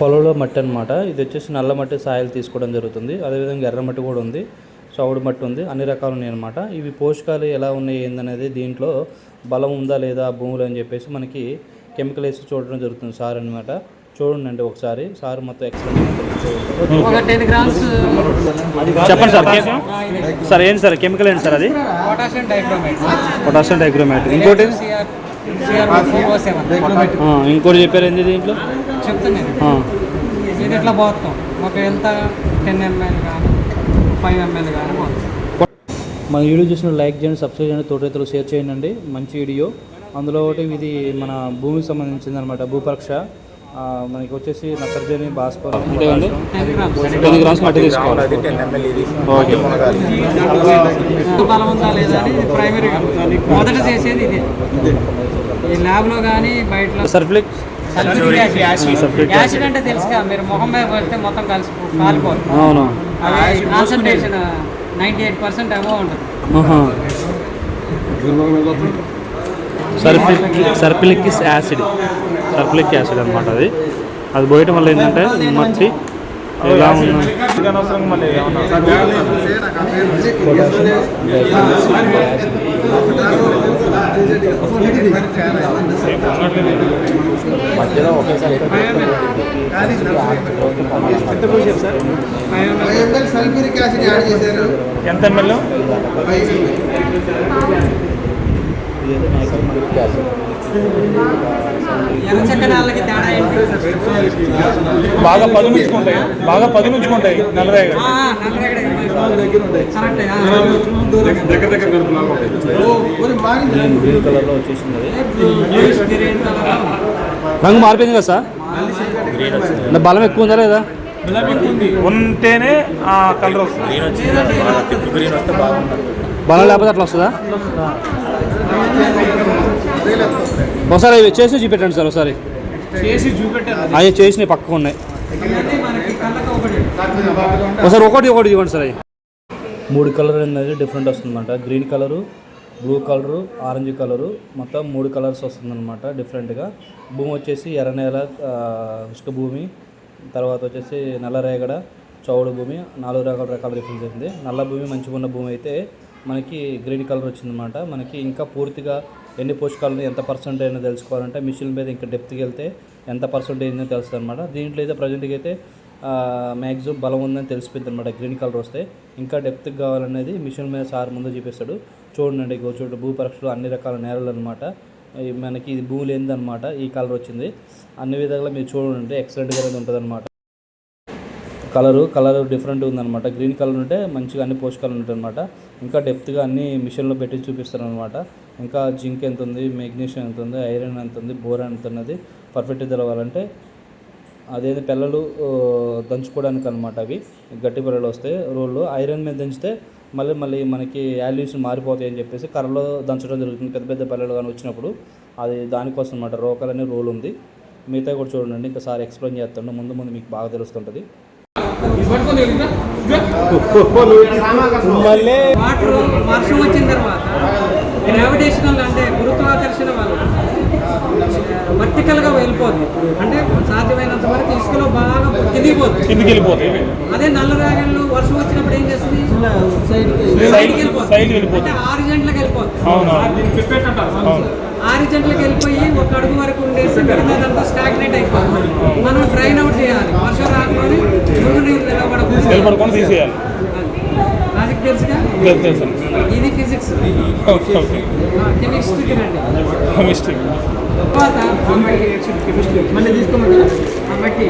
పొలంలో మట్టి అనమాట ఇది వచ్చేసి నల్ల మట్టి సాయిల్ తీసుకోవడం జరుగుతుంది. అదేవిధంగా ఎర్ర మట్టి కూడా ఉంది. చౌడు మట్టి ఉంది. అన్ని రకాలు ఉన్నాయి అనమాట ఇవి పోషకాలు ఎలా ఉన్నాయి ఏందనేది దీంట్లో బలం ఉందా లేదా భూములు అని చెప్పేసి మనకి కెమికల్ వేసి చూడడం జరుగుతుంది సార్ అనమాట చూడండి ఒకసారి. సార్ మొత్తం ఎక్స్ప్లెయిన్ చెప్పండి సార్ సార్ ఏంటి సార్? కెమికల్ ఏంటి సార్ అది? Potassium dichromate. పొటాషియం డైగ్రోమేట్ ఇంకోటి? ఇంకోటి చెప్పారు ఏంటి దీంట్లో? చెప్తున్నాను ఆ, ఇది ఎట్లా పోతాం? ఒక ఎంత టెన్ ఎంఎల్ కానీ ఫైవ్ ఎంఎల్ కానీ మన వీడియో చూసిన లైక్ చేయండి సబ్స్క్రైబ్ చేయండి తోట రైతులు షేర్ చేయండి. మంచి వీడియో. అందులో ఒకటి ఇది మన భూమికి సంబంధించింది అనమాట భూపరీక్ష ఆ, మనకి వచ్చేసి నత్రజని భాస్కర్ అంతేకండి టెన్ గ్రామ్స్. టెన్ గ్రామ్స్ మట్టి తీసుకోవాలి. ఓకే. ఈ ల్యాబ్లో కానీ బయట సర్ఫ్లిక్ సల్ఫ్యూరిక్ యాసిడ్. అంటే తెలుసుగా మీరు మొహం మీద పడితే మొత్తం కలిసి కాలిపోతుంది. అవును. Concentration ninety eight percent above ఉంటుంది. ఆహా. సర్ఫిలిక్ సర్ఫిలిక్ యాసిడ్ సర్ఫిలిక్ యాసిడ్ అనమాట అది. అది పోయటం వల్ల ఏంటంటే మట్టి ఎలా ఉన్న సల్ఫ్యూరిక్ యాసిడ్ యాడ్ చేశారు. ఎంత ఎంఎల్ ఎర్ర చక్కడాలకి తేడా ఏంటి బాగా పదునుంచుకుంటాయి బాగా పదునుంచుకుంటాయి నల్లరేగ. గ్రీన్ కలర్లో వచ్చేసింది. రంగు మారిపోయింది కదా సార్? బలం ఎక్కువ ఉందా లేదా? ఉంటేనే ఆ కలర్ వస్తుంది. బలం లేకపోతే అట్లా వస్తుందా? ఒకసారి ఇవి చేసి చూపెట్టండి సార్ ఒకసారి. చేసి చూపెట్టారు అవి చేసినవి పక్కకు ఉన్నాయి. అంటే మనకి కళ్ళకి ఒకటి ఒకసారి ఒకటి ఒకటి ఇవ్వండి సార్ అవి. మూడు కలర్ అనేది డిఫరెంట్ వస్తుందన్నమాట. Green colour blue colour orange colour మొత్తం మూడు కలర్స్ వస్తుందన్నమాట డిఫరెంట్గా. భూమి వచ్చేసి ఎర్ర నేల ఇసుక భూమి తర్వాత వచ్చేసి నల్ల రేగడ చౌడు భూమి నాలుగు రకాల రకాల డిఫరెన్స్ ఉంది నల్ల భూమి మంచిగా ఉన్న భూమి అయితే మనకి గ్రీన్ కలర్ వచ్చిందనమాట మనకి ఇంకా పూర్తిగా ఎన్ని పోషకాలను ఎంత పర్సెంట్ అయినా తెలుసుకోవాలంటే మిషన్ మీద ఇంకా డెప్త్కి వెళ్తే ఎంత పర్సెంటేజ్ అయిందో తెలుస్తుంది అనమాట దీంట్లో అయితే ప్రజెంట్కి అయితే మ్యాక్సిమం బలం ఉందని తెలిసిపోయింది అనమాట గ్రీన్ కలర్ వస్తే. ఇంకా డెప్త్కి కావాలనేది మిషన్ మీద సార్ ముందు చూపిస్తాడు చూడండి ఇగో చూడండి భూ పరీక్షలు అన్ని రకాల నేలలు అనమాట మనకి ఇది భూ లేనిదనమాట ఈ కలర్ వచ్చింది. అన్ని విధాలుగా మీరు చూడండి ఎక్సలెంట్గా అనేది ఉంటుంది అనమాట కలరు కలర్ డిఫరెంట్ ఉందన్నమాట. గ్రీన్ కలర్ ఉంటే మంచిగా అన్ని పోషకాలు ఉంటాయి అనమాట ఇంకా డెప్త్గా అన్ని మిషన్లో పెట్టి చూపిస్తారు అనమాట ఇంకా జింక్ ఎంత ఉంది మెగ్నీషియం ఎంత ఉంది ఐరన్ ఎంత ఉంది బోరాన్ ఎంత ఉన్నది పర్ఫెక్ట్గా తెలవాలంటే అదేది పిల్లలు దంచుకోవడానికి అనమాట అవి. గట్టి పిల్లలు వస్తాయి రోళ్ళు ఐరన్ మీద దంచితే మళ్ళీ మళ్ళీ మనకి వాల్యూషన్ మారిపోతాయి అని చెప్పేసి కర్రలో దంచడం జరుగుతుంది. పెద్ద పెద్ద పిల్లలు కానీ వచ్చినప్పుడు అది దానికోసం అనమాట రోకల్ అనే రోల్ ఉంది. మిగతా కూడా చూడండి ఇంకా సార్ ఎక్స్ప్లెయిన్ చేస్తాను. ముందు ముందు మీకు బాగా తెలుస్తుంటుంది. వాటర్ వర్షం వచ్చిన తర్వాత గ్రావిటేషనల్ అంటే గురుత్వాకర్షణ వల్ల వర్టికల్గా వెళ్ళిపోతుంది అంటే సాధ్యమైనంత వరకు ఇసుకలో బాగా కిందికి వెళ్ళిపోతాయి. అదే నల్ల రాగళ్ళు వర్షం వచ్చినప్పుడు ఏం చేస్తుంది? సైడ్ సైడ్కి వెళ్ళిపోతుంది ఆరు గంటలకు వెళ్ళిపోతుంది ఆరు గంటలకు వెళ్ళిపోయి ఒక అడుగు వరకు ఉండేసి మిగతాదంతా స్టాగ్నేట్ అయిపోతుంది మనం డ్రైన్ అవుట్ చేయాలి. వర్షం రాకపోతే ముందు నీరు తీసేయాలి. తెలుసుగా? తెలుసు తెలుసు. ఇది ఫిజిక్స్ కెమిస్ట్రీకి రండి తర్వాత మళ్ళీ తీసుకోమంటారా? కాబట్టి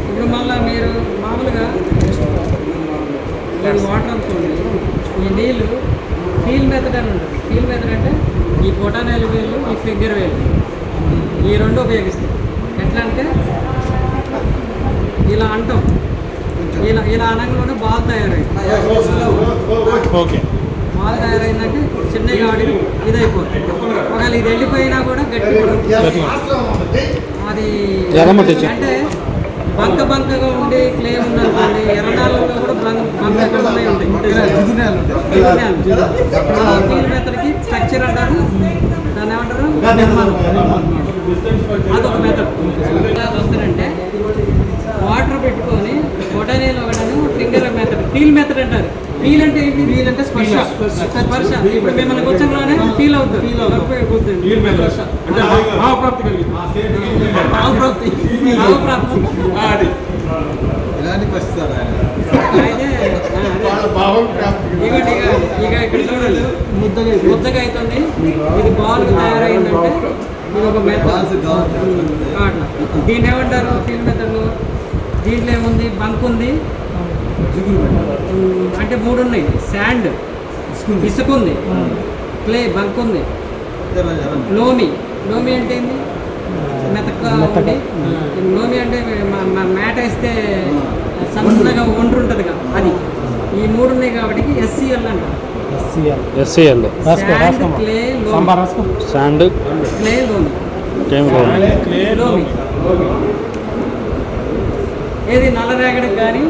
ఇప్పుడు మళ్ళీ మీరు మామూలుగా ఇది వాటర్ అనుకోండి ఈ నీళ్ళు ఫీల్ మెథడ్ అని ఉంటుంది. ఫీల్ మెథడ్ అంటే ఈ పొటానేలు వేలు ఈ ఫింగర్ వేలు ఈ రెండు ఉపయోగిస్తాం. ఎట్లా అంటే ఇలా అంటాం. ఇలా ఇలా అనగానే బాగా తయారైంది ఓకే. మాల్ తయారైందంటే చిన్నగా ఆడి ఇదైపోతుంది. ఒకవేళ ఇది వెళ్ళిపోయినా కూడా గట్టి అది అంటే బంక బంకగా ఉండి క్లేమ్ ఉందనుకోండి ఎర్రనాళ్ళలో కూడా బంక కలమై ఉంటాయి. ఫీల్ మెథడ్కి స్ట్రక్చర్ అంటారు. నిర్మాణం. అదొక మెథడ్ ఎలా చూస్తారంటే వాటర్ పెట్టుకొని బొటానీలు ఒకటను ఫింగర్ మెథడ్ ఫీల్ మెథడ్ అంటారు ఫీల్ అంటే ఏంటి ఫీల్ అంటే స్పర్శ స్పర్శ ఇప్పుడు మిమ్మల్ని కూర్చోగానే ఫీల్ అవుతుంది. ఫీల్ అవుతుంది. వీల్ మీద అంటే భావప్రాప్తి కలిగింది. భావప్రాప్తి భావప్రాప్తి ఆ, అది. ఇలాంటి వస్తారు ఆయన? ఇక్కడ చూడండి. ముద్దగా ముద్దగా అవుతుంది ఇది బాల్ తయారైందంటే ఇది ఒక మెథడ్ దీన్ని ఏమంటారు? ఫీల్ మెథడ్ దీంట్లో ఏముంది? బంక్ ఉంది. అంటే మూడు ఉన్నాయి. శాండ్ ఇసుక ఉంది క్లే బంక్ ఉంది. లోమి లోమి అంటే ఏంది? మెతక లోమి అంటే మ- మ- మ్యాట్ వేస్తే సన్నగా ఒండ్రు ఉంటుంది కదా అది ఈ మూడు ఉన్నాయి కాబట్టి ఎస్సీఎల్ అంటారు ఎస్సీఎల్. శాండ్ క్లే లోమి ఏది నల్లరేగడికి కానీ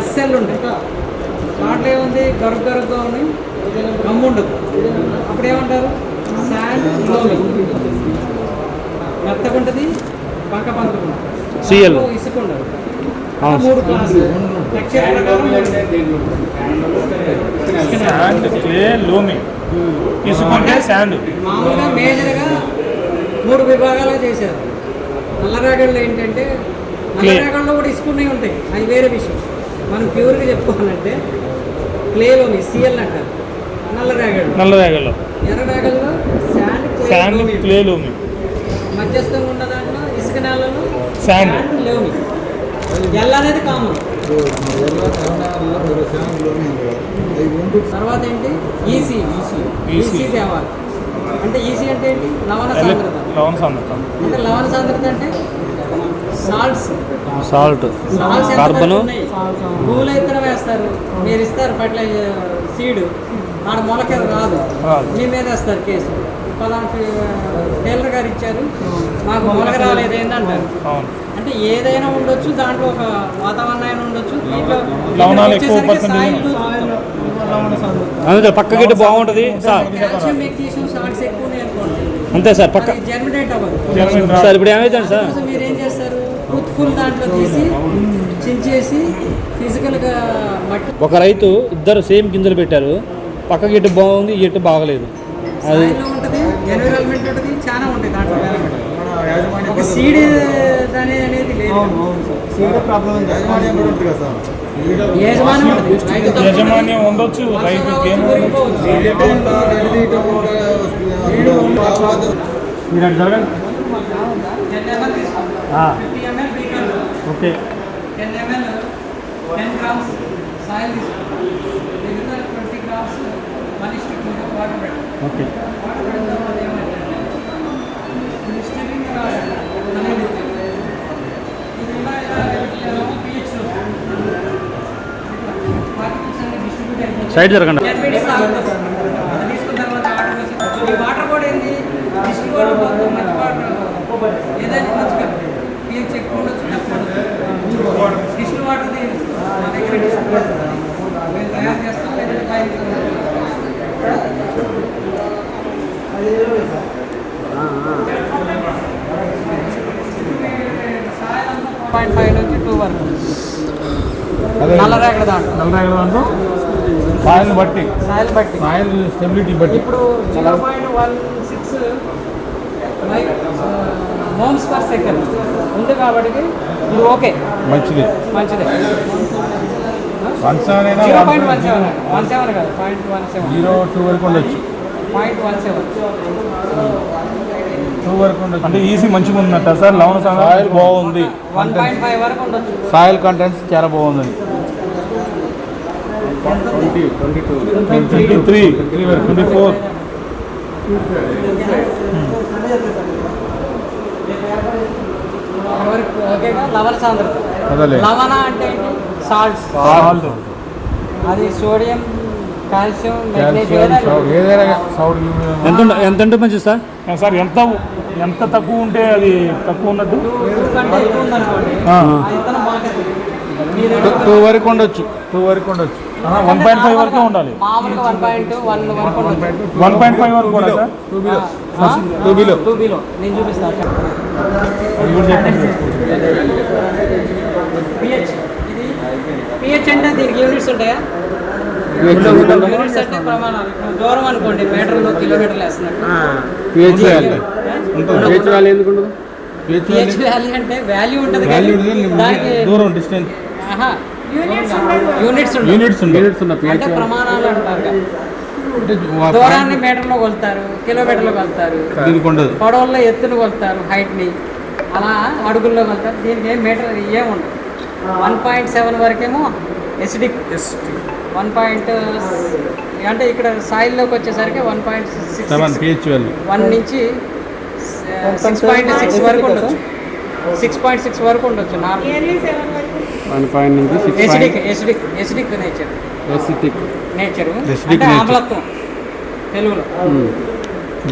ఎస్ఎల్ ఉంటుంది. దాంట్లో ఏముంది గరుగు గరుగ్గా ఉంది. గమ్ము ఉండదు. అప్పుడు ఏమంటారు శాండ్ లోమి మెత్తగా ఉంటుంది బంక బంక ఇసుక ఉండదు. మూడు క్లాసులు శాండ్ మామూలుగా మేజర్గా మూడు విభాగాలుగా చేశారు. నల్లరేగళ్ళు ఏంటంటే నల్లరేగల్లో కూడా ఇసుకునే ఉంటాయి. అది వేరే విషయం. మనం ప్యూర్గా చెప్పుకోవాలంటే క్లేలోని సిఎల్ అంటారు. నల్లరేగళ్ళు నల్ల రేగల్లో ఎర్రరేగల్లో sand sand clay clay loamy మధ్యస్థంగా ఉన్న దాంట్లో ఇసుక నేలలో Sand. లోమి. ఎల్ అనేది కామన్. తర్వాత ఏంటి? ఈసీ ఈసీ ఈసీ తేవాలి. అంటే ఈసీ అంటే ఏంటి? లవణ సాంద్రత. లవణ సాంద్రత. అంటే లవణ సాంద్రత అంటే? సాల్ట్. Salts carbon. భూమిలో ఇత్తనం వేస్తారు? మీరు ఇస్తారు ఫర్టిలైజర్ సీడ్. ఆడ మొలక రాదు. మీ మీద వేస్తారు కేసు. పలానా టైలర్ గారు ఇచ్చారు. మాకు మొలక రాలేదు ఏంటంటారు అంటే ఏదైనా ఉండొచ్చు దాంట్లో ఒక వాతావరణం అయినా ఉండొచ్చు అంతే పక్క గిట్టు బాగుంటుంది. సార్. అంతే సార్ పక్క. సార్ ఇప్పుడు ఏమైందండి సార్? ఫుల్ దాంట్లో తీసి చించేసి ఫిజికల్గా మట్టి ఒక రైతు ఇద్దరు సేమ్ గింజలు పెట్టారు. పక్క గిట్టు బాగుంది ఈ గిట్టు బాగలేదు. అది ఉంటుంది ఎన్విరాన్మెంట్ ఉంటుంది చాలా ఉంటాయి దాంట్లో ఒక సీడ్ అనేది అనేది లేదు. యాజమాన్యం ఉంటుంది ఉంటుంది. రైతు ఉండొచ్చు పెరిగిపోవచ్చు. మీరు అటు జరగండి 10 ml తీసుకోండి. 50 ml బీకర్లో ఓకే. 10 ml 10 గ్రామ్స్ సాయిల్ తీసుకోండి 20 గ్రామ్స్ పెట్టండి ఓకే అనేది ఇది ఇలా ఇలా pH పార్టికల్స్ అన్ని డిస్ట్రిబ్యూట్ సైడ్ జరగండి. తీసుకున్న తర్వాత ఈ వాటర్ కూడా ఏంది మంచి వాటర్ ఏదైనా ఎక్కువ ఉండొచ్చు. వాటర్ మేము తయారు చేస్తాం లేదంటే పాయింట్ ఫైవ్ నుంచి టూ వరకు. నల్ల రేగడ దాంట్లో నల్ల రేగల దాంట్లో సాయిల్ని బట్టి. సాయిల్ బట్టి. సాయిల్ స్టెబిలిటీ బట్టి. ఇప్పుడు zero point one six mhos per second ఉంది కాబట్టి ఇది ఓకే మంచిది. మంచిదే. వన్ సెవెన్ అయినా zero point one seven. One seven కాదు point one seven zero two వరకు ఉండొచ్చు. పాయింట్ వన్ సెవెన్ టూ వరకు ఉండొచ్చు. అంటే ఈసీ మంచిగా ఉందట సార్ లవణ సాయిల్ బాగుంది. వన్ పాయింట్ ఫైవ్ వరకు ఉండొచ్చు. సాయిల్ కంటెంట్స్ చాలా బాగుంది ట్వంటీ త్రీ ట్వంటీ ఫోర్ వరకు ఓకేగా లవణ సాంద్రత. లవణ అంటే సాల్ట్స్. సాల్ట్. అది సోడియం కాల్షియం ఎంత ఎంత ఉంటే మంచిది సార్? సార్ ఎంత ఎంత తక్కువ ఉంటే అది తక్కువ ఉన్నట్టు? టూ వరకు ఉండొచ్చు. టూ వరకు ఉండొచ్చు. వన్ పాయింట్ ఫైవ్ వరకే ఉండాలి. మామూలుగా వన్ పాయింట్ ఫైవ్ వరకు కూడా సార్? ఆ, ఆ? టూ బిలో టూ బిలో నేను చూపిస్తాను అది కూడా చెప్పండి. పిహెచ్ ఇది పిహెచ్ అంటే దీనికి యూనిట్స్ ఉంటాయా? యూనిట్స్ అంటే ప్రమాణాలు. దూరం అనుకోండి మీటర్లు కిలోమీటర్లు వేస్తున్నట్టు పిహెచ్ పిహెచ్ వాల్యూ ఎందుకు ఉండదు? పిహెచ్ వాల్యూ అంటే వాల్యూ ఉంటుంది దూరం డిస్టెన్స్ ఆహా, యూనిట్స్. యూనిట్స్ ఉంది యూనిట్స్ ఉన్న అంటే ప్రమాణాలు అంటారు కదా. దూరాన్ని మీటర్లో కొలుతారు కిలోమీటర్లో కొలుతారు పొడవుల్లో ఎత్తును కొలుతారు హైట్ని అలా అడుగుల్లో కొలుతారు దీనికి ఏం మీటర్ ఏం ఉండదు. వన్ పాయింట్ సెవెన్ వరకేమో ఎస్డిక్ వన్ పాయింట్ అంటే ఇక్కడ సాయిల్లోకి వచ్చేసరికి వన్ పాయింట్ సిక్స్ వన్ నుంచి సిక్స్ పాయింట్ సిక్స్ వరకు ఉండొచ్చు. సిక్స్ పాయింట్ సిక్స్ వరకు ఉండొచ్చు నార్మల్ వన్ పాయింట్ నుంచి six acidic acidic acidic nature acetic nature Acidic అంటే nature. ఆమ్లత్వం. తెలుగులో.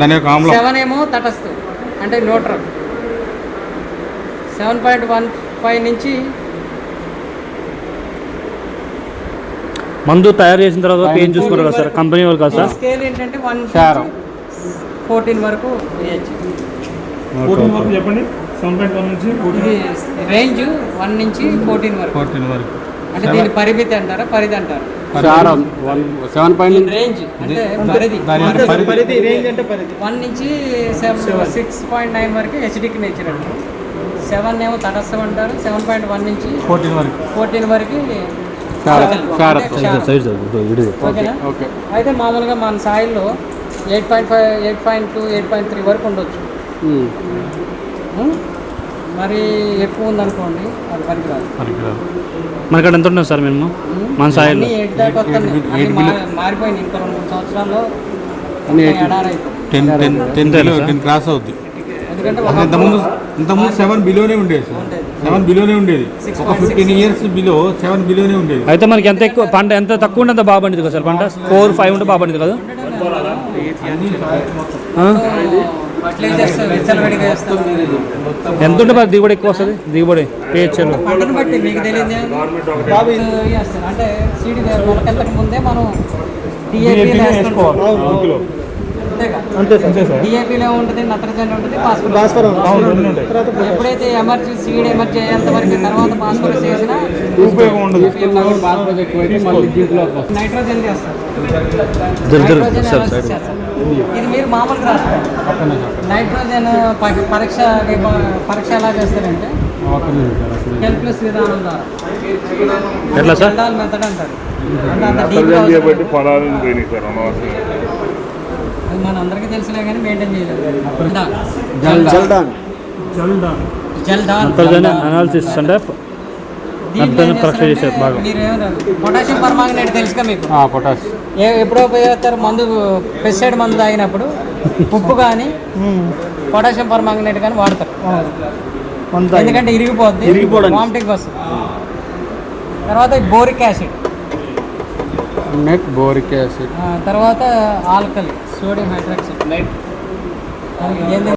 దాని యొక్క ఆమ్లం. సెవెన్ ఏమో తటస్థం. అంటే neutral seven point one five నుంచి మందు తయారు చేసిన తర్వాత పేజ్ చూసుకుంటారు కదా సార్? కంపెనీ వాళ్ళు కదా సార్? స్కేల్ ఏంటంటే వన్ Sharon. ఫోర్టీన్ వరకు వేయచ్చు ఫోర్టీన్ వరకు చెప్పండి. సెవెన్ పాయింట్ వన్ నుంచి ఇది రేంజ్ వన్ నుంచి ఫోర్టీన్ వరకు. ఫోర్టీన్ వరకు. అంటే దీని పరిమితి అంటారా? పరిధి అంటారు? వన్ సెవెన్ పాయింట్ రేంజ్ అంటే పరిధి. పరిధి రేంజ్ అంటే పరిధి. వన్ నుంచి సెవెన్ సిక్స్ పాయింట్ నైన్ వరకు నేచర్ అంటారు సెవెన్ ఏమో తటస్థం అంటారు. సెవెన్ పాయింట్ వన్ నుంచి ఫోర్టీన్ వరకు. ఫోర్టీన్ అయితే మామూలుగా మన సాయిల్లో eight point five eight point two eight point three వరకు ఉండొచ్చు? మరి ఎక్కువ ఉందనుకోండి అది పనికిరాదు. పనికిరాదు. మనకి ఎంత ఉంటుంది సార్ మేము మన సాయిల్లో? అన్నీ ఎయిట్ దాకా వస్తున్నాయి ఎయిట్ అన్నీ ఎయిట్ మా- మారిపోయినాయి. ఇంకా రెండు మూడు సంవత్సరాల్లో ten ten ten? Ten cross అవుద్ది. ఇంతకుముందు ఇంతకుముందు సెవెన్ బిలోనే ఉండేది. సెవెన్ బిలోనే ఉండేది. ఒక ఫిఫ్టీన్. ఇయర్స్ బిలో సెవెన్ బిలోనే ఉండేది. అయితే మనకి ఎంత ఎక్కువ పంట ఎంత తక్కువ ఉంటే అంత బాగా పండుతుంది కదా సార్ పంట? ఫోర్ ఫైవ్ ఉంటే బాగా పండుతుంది కదా? ఎంత ఉంటే మరి దిగుబడి ఎక్కువ వస్తుంది? దిగుబడి పిహెచ్ఎల్ పంటను బట్టి మీకు తెలియదు వేస్తారు అంటే సీడ్ ముందే మనం అంతే సార్. డిఏపీలో ఉంటుంది నత్రజని ఉంటుంది ఎప్పుడైతే ఎమర్జీ సీడ్ ఎమర్జీ అయ్యేంత వరకు తర్వాత ఉపయోగం ఉండదు. నైట్రోజన్ చేస్తారు. ఇది మీరు మామూలుగా రాస్తారు. నైట్రోజన్ పరీక్ష పరీక్ష ఎలా చేస్తారంటే క్యాల్కులస్ విధానం ద్వారా. ఎట్లా సార్? జెండాల్ మెథడ్ అంటారు. అంటే అంత. పొలాలను పోయినాయి సార్ అనవసరం అది మన అందరికీ తెలిసినా కానీ మెయింటైన్ చేయలేదు. అనాలిసిస్ అంటే పొటాషియం పర్మాంగనేట్ తెలుసుగా మీకు? పొటాష్. ఏ ఎప్పుడో ఉపయోగిస్తారు మందు పెస్టిసైడ్ మందు తాగినప్పుడు ఉప్పు కానీ పొటాషియం పర్మాంగనేట్ కానీ వాడతారు. ఎందుకంటే ఇరిగిపోద్ది. వామిటింగ్ వస్తుంది. తర్వాత boric acid. Net boric acid. తర్వాత ఆల్కలి సోడియం హైడ్రాక్సైడ్. ఏంది?